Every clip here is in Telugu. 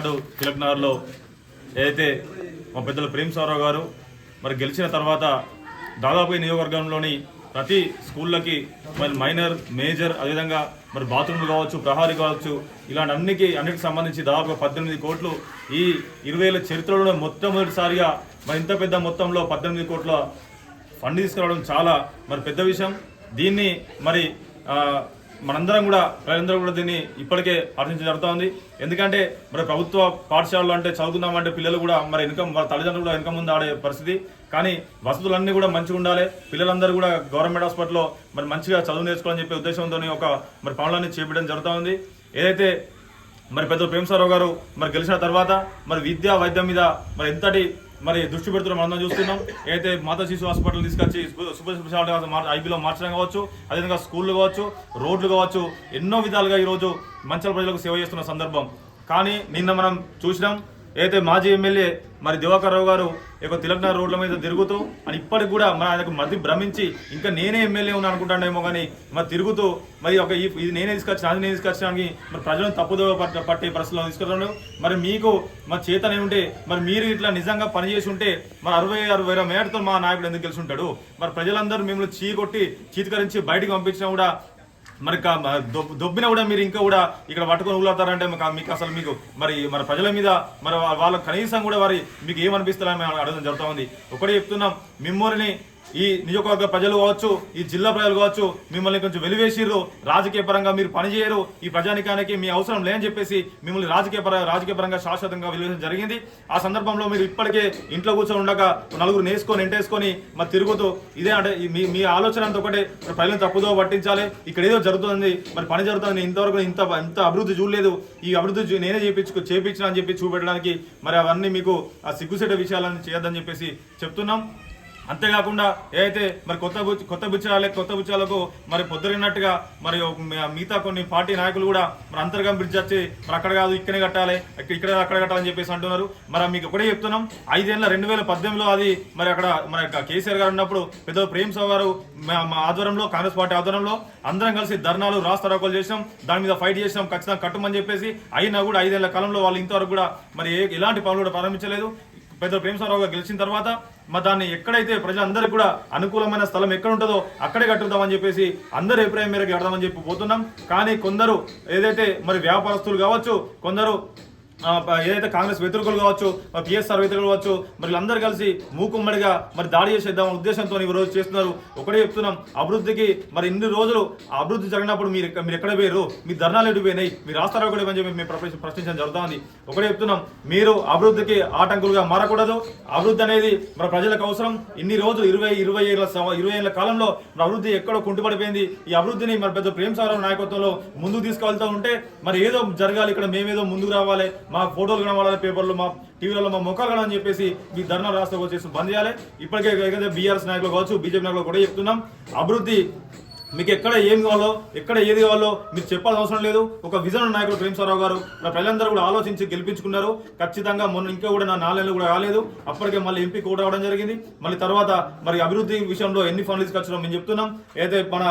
నాడు తిలక్ నగర్లో ఏదైతే మా పెద్దలు ప్రేమ్ సారావు గారు మరి గెలిచిన తర్వాత దాదాపు ఈ నియోజకవర్గంలోని ప్రతి స్కూళ్ళకి మరి మైనర్ మేజర్ అదేవిధంగా మరి బాత్రూమ్లు కావచ్చు ప్రహారీ కావచ్చు ఇలాంటి అన్నికి అన్నిటికి సంబంధించి దాదాపు పద్దెనిమిది కోట్లు ఈ ఇరవై ఏళ్ళ చరిత్రలో మొట్టమొదటిసారిగా మరి ఇంత పెద్ద మొత్తంలో పద్దెనిమిది కోట్ల ఫండ్ తీసుకురావడం చాలా మరి పెద్ద విషయం. దీన్ని మరి మనందరం కూడా ప్రజలందరూ కూడా దీన్ని ఇప్పటికే ఆలోచించడం జరుగుతోంది. ఎందుకంటే మరి ప్రభుత్వ పాఠశాలలు అంటే చదువుకుందామంటే పిల్లలు కూడా మరి ఇన్కమ్ వాళ్ళ తల్లిదండ్రులు కూడా ఇన్కమ్ ముందు ఆడే పరిస్థితి. కానీ వసతులన్నీ కూడా మంచిగా ఉండాలి. పిల్లలందరూ కూడా గవర్నమెంట్ హాస్పిటల్లో మరి మంచిగా చదువు నేర్చుకోవాలని చెప్పే ఉద్దేశంతో ఒక మరి పనులన్నీ చేపట్టడం జరుగుతూ ఉంది ఏదైతే మరి పెద్ద ప్రేమసారావు గారు మరి గెలిచిన తర్వాత మరి విద్యా వైద్యం మీద మరి ఎంతటి మరి దృష్టి పెడుతున్న మనం చూస్తున్నాం. ఏదైతే మాతా శిశు హాస్పిటల్ తీసుకొచ్చి సూపర్ స్పెషాలిటీ ఐబీలో మార్చడం కావచ్చు అదేవిధంగా స్కూళ్ళు కావచ్చు రోడ్లు కావచ్చు ఎన్నో విధాలుగా ఈరోజు మంచాల ప్రజలకు సేవ చేస్తున్న సందర్భం. కానీ నిన్న మనం చూసినాం ఏదైతే మాజీ ఎమ్మెల్యే మరి దివాకర్ రావు గారు ఇక తెలంగాణ రోడ్ల మీద తిరుగుతూ అని ఇప్పటికి కూడా మన ఆయనకు మధ్య భ్రమించి ఇంకా నేనే ఎమ్మెల్యే ఉన్నా అనుకుంటానేమో కానీ మరి తిరుగుతూ మరి ఒక ఈ- ఇది నేనే తీసుకొచ్చిన అది నేను తీసుకొచ్చడానికి మరి ప్రజలను తప్పుదోవ పట్ట పట్టే పరిస్థితుల్లో తీసుకురాను మరి మీకు మరి చేతనే ఉంటే మరి మీరు ఇట్లా నిజంగా పనిచేసి ఉంటే మరి అరవై అరవై వేల మేడతో మా నాయకుడు ఎందుకు గెలిచి ఉంటాడు? మరి ప్రజలందరూ మిమ్మల్ని చీకొట్టి చీతకరించి బయటికి పంపించినా కూడా మరి కా- మ- కూడా మీరు ఇంకా కూడా ఇక్కడ పట్టుకొని ఊగులాతారంటే మీకు మీకు అసలు మీకు మరి మన ప్రజల మీద మరి వాళ్ళ కనీసం కూడా వారి మీకు ఏమనిపిస్తారని మేము అడగడం జరుగుతూ ఉంది. ఒకటే చెప్తున్నాం మిమ్మల్ని ఈ నియోజకవర్గ ప్రజలు కావచ్చు ఈ జిల్లా ప్రజలు కావచ్చు మిమ్మల్ని కొంచెం వెలివేసిర్రు. రాజకీయ పరంగా మీరు పనిచేయరు ఈ ప్రజానికానికి మీ అవసరం లేని చెప్పేసి మిమ్మల్ని రాజకీయ పర రాజకీయ పరంగా శాశ్వతంగా వెలివేయడం జరిగింది. ఆ సందర్భంలో మీరు ఇప్పటికే ఇంట్లో కూర్చొని ఉండగా నలుగురు నేసుకొని ఎంటేసుకొని మరి తిరుగుతూ ఇదే అంటే మీ మీ ఆలోచన అంతా ఒకటే. ప్రజలను తప్పుదో పట్టించాలి. ఇక్కడ ఏదో జరుగుతుంది. మరి పని జరుగుతుంది. ఇంతవరకు ఇంత ఇంత అభివృద్ధి చూడలేదు. ఈ అభివృద్ధి నేనే చేపించు చేపించిన అని చెప్పి చూపెట్టడానికి మరి అవన్నీ మీకు ఆ సిగ్గుసెట విషయాలన్నీ చేయొద్దని చెప్పేసి చెప్తున్నాం. అంతేకాకుండా ఏదైతే మరి కొత్త కొత్త బుచ్చాలే కొత్త బుచ్చాలకు మరి పొద్దురినట్టుగా మరి మిగతా కొన్ని పార్టీ నాయకులు కూడా మరి అంతర్గం బ్రిడ్జ్ వచ్చి మరి అక్కడ కాదు ఇక్కడే కట్టాలి. ఇక్కడ ఇక్కడ అక్కడ కట్టాలని చెప్పేసి అంటున్నారు. మరి మీకు ఒకటే చెప్తున్నాం. ఐదేళ్ళ రెండు వేల పద్దెనిమిదిలో అది మరి అక్కడ మన యొక్క కేసీఆర్ గారు ఉన్నప్పుడు పెద్ద ప్రేమ్ సావు గారు మా- మా ఆధ్వర్యంలో కాంగ్రెస్ పార్టీ ఆధ్వర్యంలో అందరం కలిసి ధర్నాలు రాస్తారోకలు చేసాం దాని మీద ఫైట్ చేసాం ఖచ్చితంగా కట్టమని చెప్పేసి అయినా కూడా ఐదేళ్ళ కాలంలో వాళ్ళు ఇంతవరకు కూడా మరి ఏ- ఎలాంటి పనులు కూడా ప్రారంభించలేదు. పెద్ద ప్రేమసారావు గారు గెలిచిన తర్వాత మరి దాన్ని ఎక్కడైతే ప్రజలందరికీ కూడా అనుకూలమైన స్థలం ఎక్కడ ఉంటుందో అక్కడే కట్టుదామని చెప్పేసి అందరి అభిప్రాయం మేరకు కడదామని చెప్పి పోతున్నాం. కానీ కొందరు ఏదైతే మరి వ్యాపారస్తులు కావచ్చు కొందరు ఏదైతే కాంగ్రెస్ వ్యతిరేకులు కావచ్చు మరి పిఎస్ఆర్ వ్యతిరేకులు కావచ్చు మరి వీళ్ళందరూ కలిసి మూకుమ్మడిగా మరి దాడి చేసేద్దాం ఉద్దేశంతో ఈ రోజు చేస్తున్నారు. ఒకటే చెప్తున్నాం అభివృద్ధికి మరి ఇన్ని రోజులు అభివృద్ధి జరిగినప్పుడు మీరు మీరు ఎక్కడ పోయారు? మీ ధర్నాలు ఎటు పోయినాయి? మీరు రాస్తారో కూడా చెప్పి మేము ప్రశ్నించడం జరుగుతుంది. ఒకటే చెప్తున్నాం మీరు అభివృద్ధికి ఆటంకులుగా మారకూడదు. అభివృద్ధి అనేది మన ప్రజలకు అవసరం. ఇన్ని రోజులు ఇరవై ఇరవై ఏళ్ళ ఇరవై ఏళ్ళ కాలంలో మరి అభివృద్ధి ఎక్కడో కుంటుపడిపోయింది. ఈ అభివృద్ధిని మరి పెద్ద ప్రేమ సాగర్ నాయకత్వంలో ముందుకు తీసుకువెళ్తూ ఉంటే మరి ఏదో జరగాలి ఇక్కడ మేమేదో ముందుకు రావాలి. మా ఫోటోలు కనబడాలి పేపర్లు మా టీవీలలో మా ముఖాలు కనని చెప్పేసి మీ ధర్నా రాష్ట్ర వచ్చేసి బంద్ చేయాలి. ఇప్పటికే బీఆర్ఎస్ నాయకులు కావచ్చు బీజేపీ నాయకులు కూడా చెప్తున్నాం. అభివృద్ధి మీకు ఎక్కడ ఏం కావాలో ఎక్కడ ఏది కావాలో మీరు చెప్పాల్సిన అవసరం లేదు. ఒక విజన్ నాయకుడు ప్రేమసారావు గారు మన ప్రజలందరూ కూడా ఆలోచించి గెలిపించుకున్నారు. ఖచ్చితంగా మొన్న ఇంకా కూడా నా నాలుగు కూడా కాలేదు. అప్పటికే మళ్ళీ ఎంపీ కూడా రావడం జరిగింది. మళ్ళీ తర్వాత మరి అభివృద్ధి విషయంలో ఎన్ని ఫండ్లు తీసుకొచ్చినాం మేము చెప్తున్నాం. అయితే మన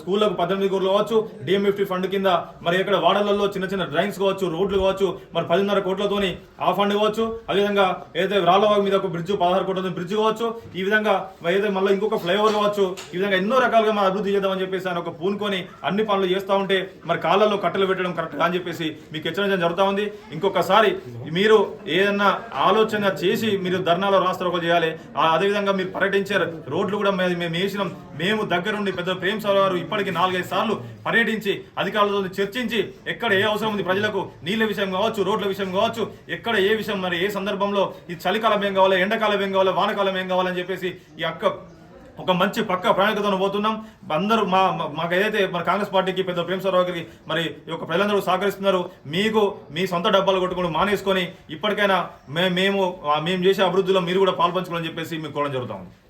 స్కూళ్ళకు పద్దెనిమిది కోట్లు కావచ్చు డిఎంఎఫ్టీ ఫండ్ కింద మరి ఇక్కడ వాడలలో చిన్న చిన్న డ్రైన్స్ కావచ్చు రోడ్లు కావచ్చు మరి పదిన్నర కోట్లతోని ఆ ఫండ్ కావచ్చు. అదేవిధంగా ఏదైతే రాళ్ళవాగ్ మీద ఒక బ్రిడ్జ్ పదహారు కోట్లతో బ్రిడ్జ్ కావచ్చు. ఈ విధంగా ఏదైతే మళ్ళీ ఇంకొక ఫ్లైఓవర్ కావచ్చు. ఈ విధంగా ఎన్నో రకాలుగా మన అభివృద్ధి చేద్దామని చెప్పేసి ఆయన ఒక పూనుకొని అన్ని పనులు చేస్తూ ఉంటే మరి కాళ్ళలో కట్టెలు పెట్టడం కరెక్ట్ అని చెప్పేసి మీకు హెచ్చరించడం జరుగుతూ ఉంది. ఇంకొకసారి మీరు ఏదన్నా ఆలోచన చేసి మీరు ధర్నాలో రాస్తారు చేయాలి. అదేవిధంగా మీరు పర్యటించారు. రోడ్లు కూడా మేము వేసినాం. మేము దగ్గరుండి పెద్ద ప్రేమ్ సార్ గారు ఇప్పటికి నాలుగైదు సార్లు పర్యటించి అధికారులతో చర్చించి ఎక్కడ ఏ అవసరం ఉంది ప్రజలకు నీళ్ళ విషయం కావచ్చు రోడ్ల విషయం కావచ్చు ఎక్కడ ఏ విషయం మరి ఏ సందర్భంలో ఈ చలికాలం ఏం కావాలి ఎండాకాలం ఏం కావాలి వానకాలం ఏం కావాలని చెప్పేసి ఈ అక్క ఒక మంచి పక్క ప్రణాళికతో పోతున్నాం. అందరూ మా మాకు ఏదైతే మన కాంగ్రెస్ పార్టీకి పెద్ద ప్రేమసారావు గారికి మరి యొక్క ప్రజలందరూ సహకరిస్తున్నారు మీకు మీ సొంత డబ్బాలు కొట్టుకొని మానేసుకొని ఇప్పటికైనా మేము మేము చేసే అభివృద్ధిలో మీరు కూడా పాల్పంచుకోవాలని చెప్పేసి మీకు కోరడం జరుగుతుంది